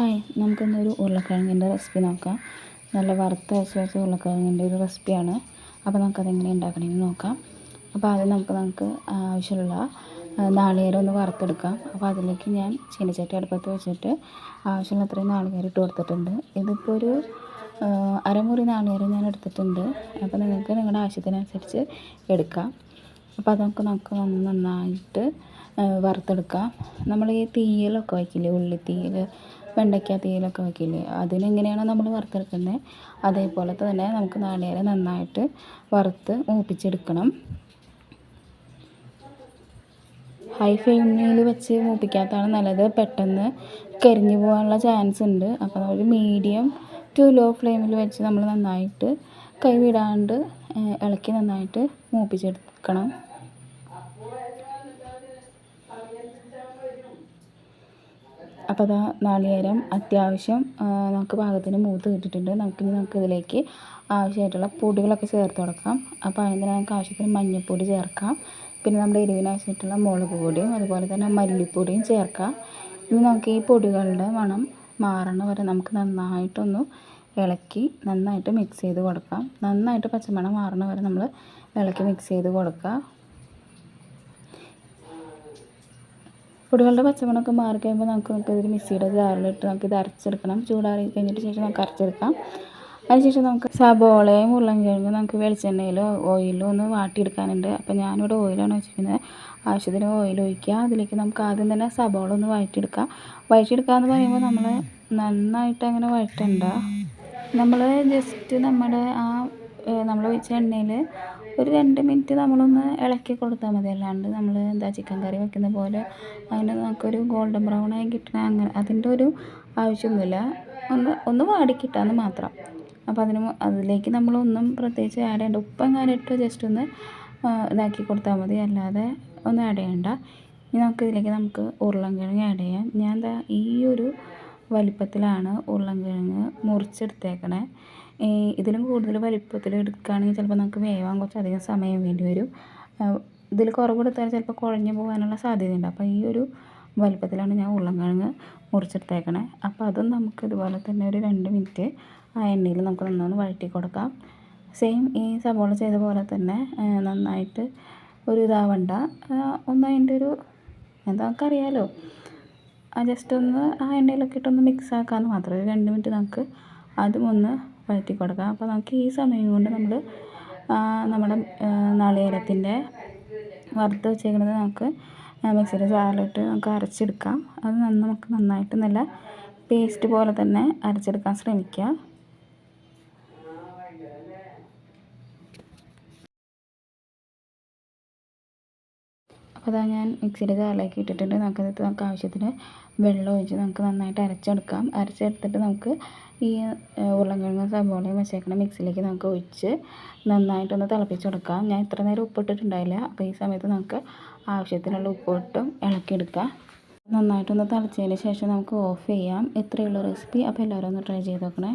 Hi നമുക്കിന്നൊരു ഉരുളക്കിഴങ്ങിന്റെ recipe നോക്കാം. നല്ല വറുത്ത് വെച്ച് വെച്ച ഉരുളക്കിഴങ്ങിന്റെ ഒരു റെസിപ്പിയാണ് അപ്പോൾ നമുക്കതെങ്ങനെ ഉണ്ടാക്കണമെന്ന് നോക്കാം. അപ്പോൾ ആദ്യം നമുക്ക് നമുക്ക് ആവശ്യമുള്ള നാളികേരം ഒന്ന് വറുത്തെടുക്കാം. അപ്പോൾ അതിലേക്ക് ഞാൻ ചീനച്ചട്ടി അടുപ്പത്ത് വെച്ചിട്ട് ആവശ്യമുള്ള അത്രയും നാളികേരം ഇട്ട് കൊടുത്തിട്ടുണ്ട്. ഇതിപ്പോൾ ഒരു അരമുറി നാളികേരം ഞാൻ എടുത്തിട്ടുണ്ട്. അപ്പോൾ നിങ്ങൾക്ക് നിങ്ങളുടെ ആവശ്യത്തിനനുസരിച്ച് എടുക്കാം. അപ്പോൾ അത് നമുക്ക് നമുക്ക് നന്നായിട്ട് വറുത്തെടുക്കാം. നമ്മൾ ഈ തീയലൊക്കെ വയ്ക്കില്ലേ ഉള്ളിത്തീയൽ വെണ്ടയ്ക്ക തീയിലൊക്കെ വയ്ക്കില്ലേ അതിലെങ്ങനെയാണോ നമ്മൾ വറുത്തെടുക്കുന്നത്? അതേപോലെ തന്നെ നമുക്ക് നാളികേരം നന്നായിട്ട് വറുത്ത് മൂപ്പിച്ചെടുക്കണം. ഹൈ ഫ്ലെയിമിൽ വെച്ച് മൂപ്പിക്കാത്തതാണ് നല്ലത്. പെട്ടെന്ന് കരിഞ്ഞു പോകാനുള്ള ചാൻസ് ഉണ്ട്. അപ്പോൾ ഒരു മീഡിയം ടു ലോ ഫ്ലെയിമിൽ വെച്ച് നമ്മൾ നന്നായിട്ട് കൈ വിടാണ്ട് ഇളക്കി നന്നായിട്ട് മൂപ്പിച്ചെടുക്കണം. അപ്പോൾ അതാ നാളികേരം അത്യാവശ്യം നമുക്ക് പാകത്തിന് മൂത്ത് കിട്ടിയിട്ടുണ്ട്. നമുക്കിനി നമുക്ക് ഇതിലേക്ക് ആവശ്യമായിട്ടുള്ള പൊടികളൊക്കെ ചേർത്ത് കൊടുക്കാം. അപ്പോൾ അതിന് നമുക്ക് ആവശ്യത്തിന് മഞ്ഞൾപ്പൊടി ചേർക്കാം. പിന്നെ നമ്മുടെ എരിവിന് ആവശ്യമായിട്ടുള്ള മുളക് പൊടിയും അതുപോലെ തന്നെ മല്ലിപ്പൊടിയും ചേർക്കാം. ഇനി നമുക്ക് ഈ പൊടികളുടെ മണം മാറണ വരെ നമുക്ക് നന്നായിട്ടൊന്ന് ഇളക്കി നന്നായിട്ട് മിക്സ് ചെയ്ത് കൊടുക്കാം. നന്നായിട്ട് പച്ചമണം മാറണ വരെ നമ്മൾ ഇളക്കി മിക്സ് ചെയ്ത് കൊടുക്കുക. പൊടികളുടെ പച്ചമണമൊക്കെ മാറി കഴിയുമ്പോൾ നമുക്ക് നമുക്ക് ഇതിൽ മിക്സിയുടെ ജാറിലിട്ട് നമുക്ക് ഇത് അരച്ചെടുക്കണം. ചൂടാറി കഴിഞ്ഞിട്ട് ശേഷം നമുക്ക് അരച്ചെടുക്കാം. അതിനുശേഷം നമുക്ക് സബോളയും ഉരുളൻകിഴങ്ങും നമുക്ക് വെളിച്ചെണ്ണയിലോ ഓയിലോ ഒന്ന് വാട്ടിയെടുക്കാനുണ്ട്. അപ്പോൾ ഞാനിവിടെ ഓയിലാണ് വെച്ചിരിക്കുന്നത്. ആവശ്യത്തിന് ഓയിൽ ഒഴിക്കുക. അതിലേക്ക് നമുക്ക് ആദ്യം തന്നെ സബോള ഒന്ന് വഴറ്റിയെടുക്കാം. വഴറ്റിയെടുക്കുക എന്ന് പറയുമ്പോൾ നമ്മൾ നന്നായിട്ട് അങ്ങനെ വഴറ്റണ്ട. നമ്മൾ ജസ്റ്റ് നമ്മുടെ ആ നമ്മൾ വെച്ച എണ്ണയിൽ ഒരു രണ്ട് മിനിറ്റ് നമ്മളൊന്ന് ഇളക്കി കൊടുത്താൽ മതി. അല്ലാണ്ട് നമ്മൾ എന്താ ചിക്കൻ കറി വെക്കുന്ന പോലെ അങ്ങനെ നമുക്കൊരു ഗോൾഡൻ ബ്രൗൺ ആയി കിട്ടണം അങ്ങനെ അതിന്റെ ഒരു ആവശ്യമൊന്നുമില്ല. ഒന്ന് ഒന്ന് വാടിക്കിട്ടാന്ന് മാത്രം. അപ്പോൾ അതിന് അതിലേക്ക് നമ്മളൊന്നും പ്രത്യേകിച്ച് ആഡ് ചെയ്യേണ്ട ഉപ്പ് ഇട്ട് ജസ്റ്റ് ഒന്ന് ഇതാക്കി കൊടുത്താൽ മതി. അല്ലാതെ ഒന്നും ആഡ് ചെയ്യണ്ട. ഇനി നമുക്ക് ഇതിലേക്ക് നമുക്ക് ഉരുളൻകിഴങ്ങ് ആഡ് ചെയ്യാം. ഞാൻ എന്താ ഈ ഒരു വലിപ്പത്തിലാണ് ഉരുളൻകിഴങ്ങ് മുറിച്ചെടുത്തേക്കണേ. ഇതിലും കൂടുതൽ വലിപ്പത്തിൽ എടുക്കുകയാണെങ്കിൽ ചിലപ്പോൾ നമുക്ക് വേവാൻ കുറച്ചധികം സമയം വേണ്ടി വരും. ഇതിൽ കുറവ് എടുത്താൽ ചിലപ്പോൾ കുഴഞ്ഞു പോകാനുള്ള സാധ്യതയുണ്ട്. അപ്പോൾ ഈ ഒരു വലിപ്പത്തിലാണ് ഞാൻ ഉരുളൻകിഴങ്ങ് മുറിച്ചെടുത്തേക്കണേ. അപ്പോൾ അതും നമുക്ക് ഇതുപോലെ തന്നെ ഒരു രണ്ട് മിനിറ്റ് ആ എണ്ണയിൽ നമുക്ക് നന്നൊന്ന് വഴറ്റി കൊടുക്കാം. സെയിം ഈ സവോള ചെയ്ത പോലെ തന്നെ നന്നായിട്ട് ഒരു ഇതാവണ്ട. ഒന്ന് അതിന്റെ ഒരു എന്താ നമുക്കറിയാലോ? ജസ്റ്റ് ഒന്ന് ആ എണ്ണയിലൊക്കെ ഇട്ടൊന്ന് മിക്സ് ആക്കാമെന്ന് മാത്രം. ഒരു രണ്ട് മിനിറ്റ് നമുക്ക് അതും ഒന്ന് വഴറ്റി കൊടുക്കാം അപ്പോൾ നമുക്ക് ഈ സമയം കൊണ്ട് നമ്മൾ നമ്മുടെ നാളികേരത്തിന്റെ വറുത്ത് വെച്ചേക്കുന്നത് നമുക്ക് മിക്സിയുടെ ജാറിലിട്ട് നമുക്ക് അരച്ചെടുക്കാം. അത് നമുക്ക് നന്നായിട്ട് നല്ല പേസ്റ്റ് പോലെ തന്നെ അരച്ചെടുക്കാൻ ശ്രമിക്കുക അതാ ഞാൻ മിക്സിയുടെ ജാറിലേക്ക് ഇട്ടിട്ടുണ്ട്. നമുക്കത് നമുക്ക് ആവശ്യത്തിന് വെള്ളം ഒഴിച്ച് നമുക്ക് നന്നായിട്ട് അരച്ചെടുക്കാം. അരച്ചെടുത്തിട്ട് നമുക്ക് ഈ ഉരുളക്കിഴങ്ങും സബോളയും വെച്ചേക്കണ മിക്സിയിലേക്ക് നമുക്ക് ഒഴിച്ച് നന്നായിട്ടൊന്ന് തിളപ്പിച്ചെടുക്കാം. ഞാൻ ഇത്ര നേരം ഉപ്പിട്ടിട്ടുണ്ടായില്ല. അപ്പോൾ ഈ സമയത്ത് നമുക്ക് ആവശ്യത്തിനുള്ള ഉപ്പിട്ടും ഇളക്കിയെടുക്കാം. നന്നായിട്ടൊന്ന് തിളച്ചതിന് ശേഷം നമുക്ക് ഓഫ് ചെയ്യാം. ഇത്രയുള്ള റെസിപ്പി. അപ്പോൾ എല്ലാവരും ഒന്ന് ട്രൈ ചെയ്ത് നോക്കണേ.